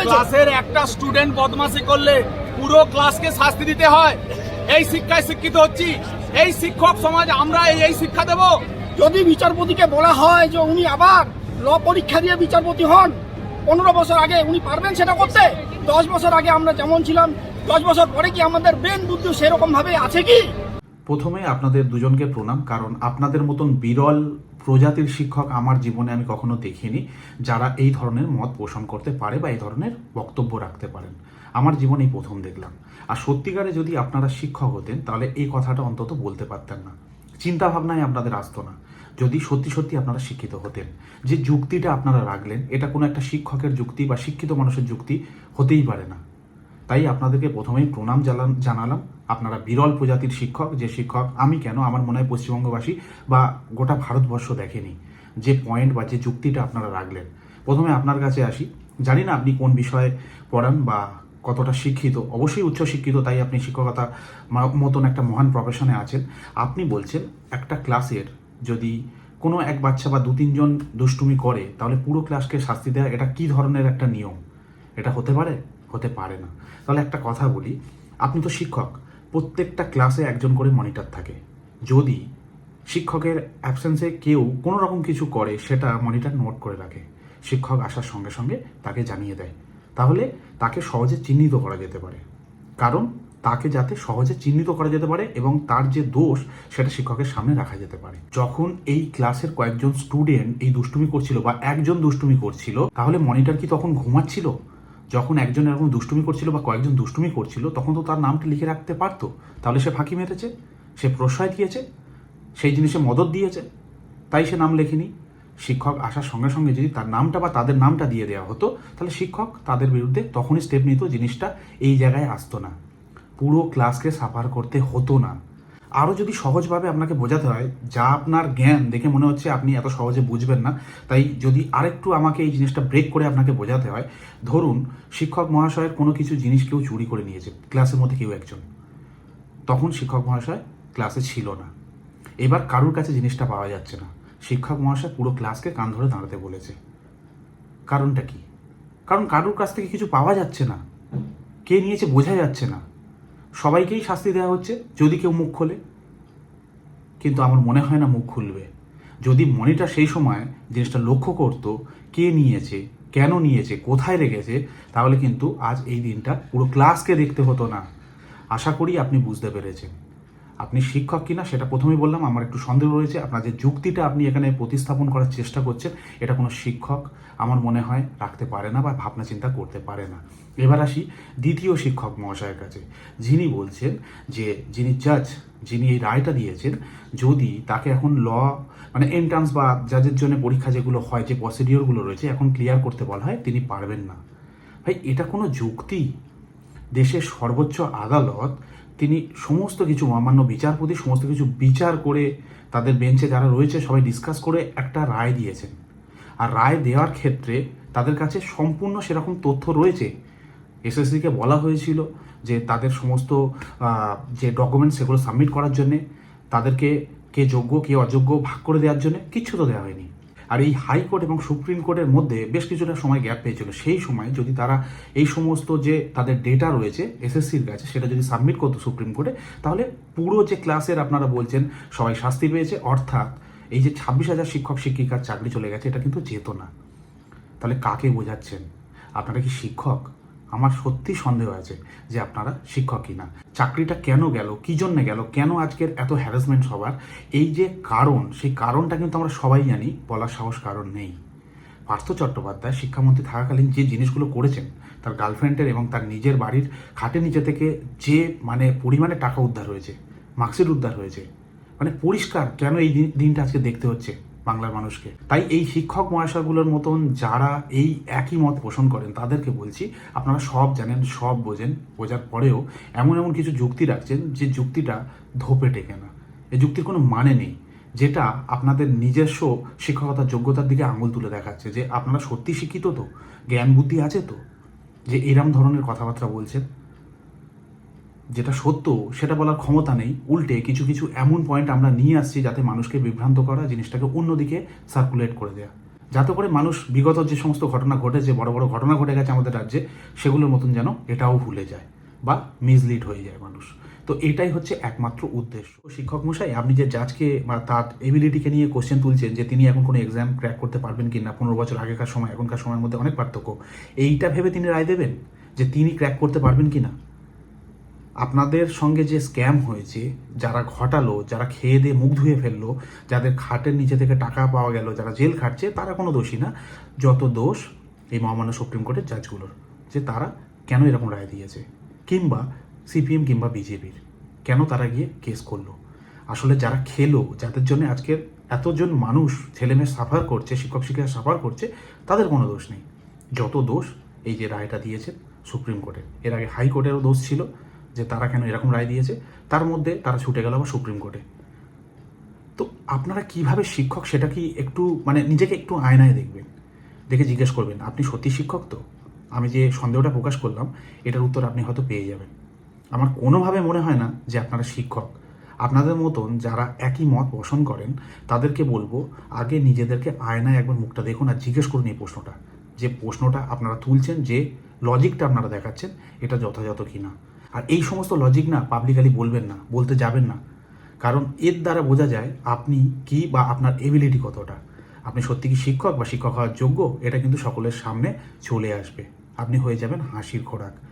ক্লাসের একটা স্টুডেন্ট বদমাশি করলে পুরো ক্লাসকে শাস্তি দিতে হয়। এই শিক্ষায় শিক্ষিত হচ্ছি। এই শিক্ষক সমাজ আমরা এই এই শিক্ষা দেব। যদি বিচারপতিকে বলা হয় যে উনি আবার ল পরীক্ষা দিয়ে বিচারপতি হন পনেরো বছর আগে উনি পারবেন সেটা করতে? দশ বছর আগে আমরা যেমন ছিলাম দশ বছর পরে কি আমাদের ব্রেন বুদ্ধি সেরকম ভাবে আছে কি? প্রথমে আপনাদের দুজনকে প্রণাম, কারণ আপনাদের মতন বিরল প্রজাতির শিক্ষক আমার জীবনে আমি কখনো দেখিনি যারা এই ধরনের মত পোষণ করতে পারে বা এই ধরনের বক্তব্য রাখতে পারেন। আমার জীবনেই প্রথম দেখলাম। আর সত্যিকারে যদি আপনারা শিক্ষক হতেন, তাহলে এই কথাটা অন্তত বলতে পারতেন না। চিন্তা ভাবনায় আপনাদের আসতো না। যদি সত্যি সত্যি আপনারা শিক্ষিত হতেন, যে যুক্তিটা আপনারা রাখলেন, এটা কোনো একটা শিক্ষকের যুক্তি বা শিক্ষিত মানুষের যুক্তি হতেই পারে না। তাই আপনাদেরকে প্রথমেই প্রণাম জানালাম। আপনারা বিরল প্রজাতির শিক্ষক, যে শিক্ষক আমি কেন আমার মনে হয় পশ্চিমবঙ্গবাসী বা গোটা ভারতবর্ষ দেখেনি, যে পয়েন্ট বা যে যুক্তিটা আপনারা রাখলেন। প্রথমে আপনার কাছে আসি। জানি না আপনি কোন বিষয়ে পড়ান বা কতটা শিক্ষিত। অবশ্যই উচ্চ শিক্ষিত, তাই আপনি শিক্ষকতা মতন একটা মহান প্রফেশনে আছেন। আপনি বলছেন একটা ক্লাসের যদি কোনো এক বাচ্চা বা দু তিনজন দুষ্টুমি করে, তাহলে পুরো ক্লাসকে শাস্তি দেওয়া এটা কি ধরনের একটা নিয়ম? এটা হতে পারে? হতে পারে না। তাহলে একটা কথা বলি। আপনি তো শিক্ষক প্রত্যেকটা ক্লাসে একজন করে মনিটর থাকে। যদি শিক্ষকের অ্যাবসেন্সে কেউ কোনো রকম কিছু করে, সেটা মনিটর নোট করে রাখে। শিক্ষক আসার সঙ্গে সঙ্গে তাকে জানিয়ে দেয়। তাহলে তাকে সহজে চিহ্নিত করা যেতে পারে। কারণ তাকে যাতে সহজে চিহ্নিত করা যেতে পারে এবং তার যে দোষ, সেটা শিক্ষকের সামনে রাখা যেতে পারে। যখন এই ক্লাসের কয়েকজন স্টুডেন্ট এই দুষ্টুমি করছিল বা একজন দুষ্টুমি করছিল, তাহলে মনিটর কি তখন ঘুমাচ্ছিল? যখন একজন এরকম দুষ্টুমি করছিল বা কয়েকজন দুষ্টুমি করছিল, তখন তো তার নামটা লিখে রাখতে পারতো। তাহলে সে ফাঁকি মেরেছে? সে প্রশ্রয় দিয়েছে? সেই জিনিসে মদত দিয়েছে? তাই সে নাম লেখেনি। শিক্ষক আসার সঙ্গে সঙ্গে যদি তার নামটা বা তাদের নামটা দিয়ে দেওয়া হতো, তাহলে শিক্ষক তাদের বিরুদ্ধে তখনই স্টেপ নিত, জিনিসটা এই জায়গায় আসতো না। পুরো ক্লাসকে সাফার করতে হতো না। আরও যদি সহজভাবে আপনাকে বোঝাতে হয় যা আপনার জ্ঞান দেখে মনে হচ্ছে আপনি এত সহজে বুঝবেন না, তাই যদি আরেকটু আমাকে এই জিনিসটা ব্রেক করে আপনাকে বোঝাতে হয়, ধরুন শিক্ষক মহাশয়ের কোনো কিছু জিনিস কেউ চুরি করে নিয়েছে ক্লাসের মধ্যে কেউ একজন। তখন শিক্ষক মহাশয় ক্লাসে ছিল না। এবার কারুর কাছে জিনিসটা পাওয়া যাচ্ছে না। শিক্ষক মহাশয় পুরো ক্লাসকে কান ধরে দাঁড়াতে বলেছে। কারণটা কি? কারণ কারুর কাছ থেকে কিছু পাওয়া যাচ্ছে না। কে নিয়েছে বোঝা যাচ্ছে না। সবাইকেই শাস্তি দেওয়া হচ্ছে, যদি কেউ মুখ খোলে। কিন্তু আমার মনে হয় না মুখ খুলবে। যদি মনিটা সেই সময় জিনিসটা লক্ষ্য করত, কে নিয়েছে, কেন নিয়েছে, কোথায় রেখেছে, তাহলে কিন্তু আজ এই দিনটা পুরো ক্লাসকে দেখতে হতো না। আশা করি আপনি বুঝতে পেরেছেন। আপনি শিক্ষক কিনা সেটা প্রথমেই বললাম, আমার একটু সন্দেহ রয়েছে। আপনার যে যুক্তিটা আপনি এখানে প্রতিস্থাপন করার চেষ্টা করছেন, এটা কোনো শিক্ষক আমার মনে হয় রাখতে পারে না বা ভাবনা চিন্তা করতে পারে না। এবার আসি দ্বিতীয় শিক্ষক মহাশয়ের কাছে। যিনি বলছেন যে, যিনি জাজ যিনি এই রায়টা দিয়েছেন, যদি তাকে এখন ল মানে এন্ট্রান্স বা জাজের জন্য পরীক্ষা যেগুলো হয়, যে প্রসিডিওরগুলো রয়েছে, এখন ক্লিয়ার করতে বলা হয়, তিনি পারবেন না। ভাই, এটা কোনো যুক্তি? দেশের সর্বোচ্চ আদালত তিনি সমস্ত কিছু অমান্য বিচারপতি সমস্ত কিছু বিচার করে তাদের বেঞ্চে যারা রয়েছে সবাই ডিসকাস করে একটা রায় দিয়েছেন। আর রায় দেওয়ার ক্ষেত্রে তাদের কাছে সম্পূর্ণ সেরকম তথ্য রয়েছে। এসএসসিকে বলা হয়েছিল যে তাদের সমস্ত যে ডকুমেন্টস সেগুলো সাবমিট করার জন্যে, তাদেরকে কে যোগ্য, কে অযোগ্য ভাগ করে দেওয়ার জন্য, কিচ্ছু তো দেওয়া হয়নি। আর এই হাইকোর্ট এবং সুপ্রিম কোর্টের মধ্যে বেশ কিছুটা সময় গ্যাপ পেয়েছিল। সেই সময় যদি তারা এই সমস্ত যে তাদের ডেটা রয়েছে এসএসসির কাছে, সেটা যদি সাবমিট করতো সুপ্রিম কোর্টে তাহলে পুরো যে ক্লাসের আপনারা বলছেন, সবাই শাস্তি পেয়েছে। অর্থাৎ এই যে ছাব্বিশ হাজার শিক্ষক, শিক্ষিকার চাকরি চলে গেছে, এটা কিন্তু যেত না তাহলে কাকে বোঝাচ্ছেন? আপনারা কি শিক্ষক? আমার সত্যি সন্দেহ আছে যে আপনারা শিক্ষক কিনা। চাকরিটা কেন গেল? কি জন্য গেল? কেন আজকের এত হ্যারাসমেন্ট সবার? এই যে কারণ, সেই কারণটা কিন্তু আমরা সবাই জানি, বলার সাহস কারণ নেই। পার্থ চট্টোপাধ্যায় শিক্ষামন্ত্রী থাকাকালীন যে জিনিসগুলো করেছেন, তার গার্লফ্রেন্ডের এবং তার নিজের বাড়ির খাটের নিচে থেকে যে মানে পরিমাণে টাকা উদ্ধার হয়েছে মার্কশিট উদ্ধার হয়েছে মানে পরিষ্কার কেন এই দিন- দিনটা আজকে দেখতে হচ্ছে? বাংলার মানুষকে। তাই এই শিক্ষক মহাশয়গুলোর মতন যারা এই একই মত পোষণ করেন, তাদেরকে বলছি আপনারা সব জানেন, সব বোঝেন, বোঝার পরেও এমন এমন কিছু যুক্তি রাখছেন যে যুক্তিটা ধোপে টেকে না। এই যুক্তির কোনো মানে নেই, যেটা আপনাদের নিজস্ব শিক্ষকতার যোগ্যতার দিকে আঙুল তুলে দেখাচ্ছে যে আপনারা সত্যি শিক্ষিত তো জ্ঞান বুদ্ধি আছে তো, যে এরম ধরনের কথাবার্তা বলছেন। যেটা সত্য, সেটা বলার ক্ষমতা নেই। উল্টে কিছু কিছু এমন পয়েন্ট আমরা নিয়ে আসছি যাতে মানুষকে বিভ্রান্ত করা, জিনিসটাকে অন্যদিকে সার্কুলেট করে দেয়া। যাতে করে মানুষ বিগত যে সমস্ত ঘটনা ঘটেছে, বড় বড় ঘটনা ঘটে গেছে আমাদের রাজ্যে, সেগুলোর মতন যেন এটাও ভুলে যায় বা মিসলিড হয়ে যায় মানুষ। তো এটাই হচ্ছে একমাত্র উদ্দেশ্য। শিক্ষক মশাই, আপনি যে জাজকে বা তার এবিলিটিকে নিয়ে কোশ্চেন তুলছেন যে তিনি এখন কোনো এক্সাম ক্র্যাক করতে পারবেন কি না পনেরো বছর আগেকার সময়, এখনকার সময়ের মধ্যে অনেক পার্থক্য, এইটা ভেবে তিনি রায় দেবেন? যে তিনি ক্র্যাক করতে পারবেন কি না আপনাদের সঙ্গে যে স্ক্যাম হয়েছে, যারা ঘটালো, যারা খেয়ে দিয়ে মুখ ধুয়ে ফেলল, যাদের খাটের নিচে থেকে টাকা পাওয়া গেল, যারা জেল খাটছে, তারা কোনো দোষী না। যত দোষ এই মহামান্য সুপ্রিম কোর্টের জাজগুলোর, যে তারা কেন এরকম রায় দিয়েছে, কিংবা সিপিএম কিংবা বিজেপির, কেন তারা গিয়ে কেস করল? আসলে যারা খেলো, যাদের জন্য আজকের এতজন মানুষ ছেলেমেয়ে সাফার করছে, শিক্ষক শিক্ষিকা সাফার করছে, তাদের কোনো দোষ নেই। যত দোষ এই যে রায়টা দিয়েছে সুপ্রিম কোর্টের, এর আগে হাইকোর্টেরও দোষ ছিল। যে তারা কেন এরকম রায় দিয়েছে, তার মধ্যে তারা ছুটে গেল আবার সুপ্রিম কোর্টে। তো আপনারা কীভাবে শিক্ষক সেটা কি একটু মানে নিজেকে একটু আয়নায় দেখবেন? দেখে জিজ্ঞেস করবেন, আপনি সত্যি শিক্ষক তো? আমি যে সন্দেহটা প্রকাশ করলাম, এটার উত্তর আপনি হয়তো পেয়ে যাবেন। আমার কোনোভাবে মনে হয় না যে আপনারা শিক্ষক। আপনাদের মতন যারা একই মত পোষণ করেন, তাদেরকে বলব, আগে নিজেদেরকে আয়নায় একবার মুখটা দেখুন আর জিজ্ঞেস করুন এই প্রশ্নটা। যে প্রশ্নটা আপনারা তুলছেন, যে লজিকটা আপনারা দেখাচ্ছেন, এটা যথাযথ কি না আর এই সমস্ত লজিক না পাবলিকালি বলবেন না, বলতে যাবেন না। কারণ এর দ্বারা বোঝা যায় আপনি কি বা আপনার এবিলিটি কতটা। আপনি সত্যি কি শিক্ষক বা শিক্ষক হওয়ার যোগ্য? এটা কিন্তু সকলের সামনে চলে আসবে। আপনি হয়ে যাবেন হাসির খোরাক।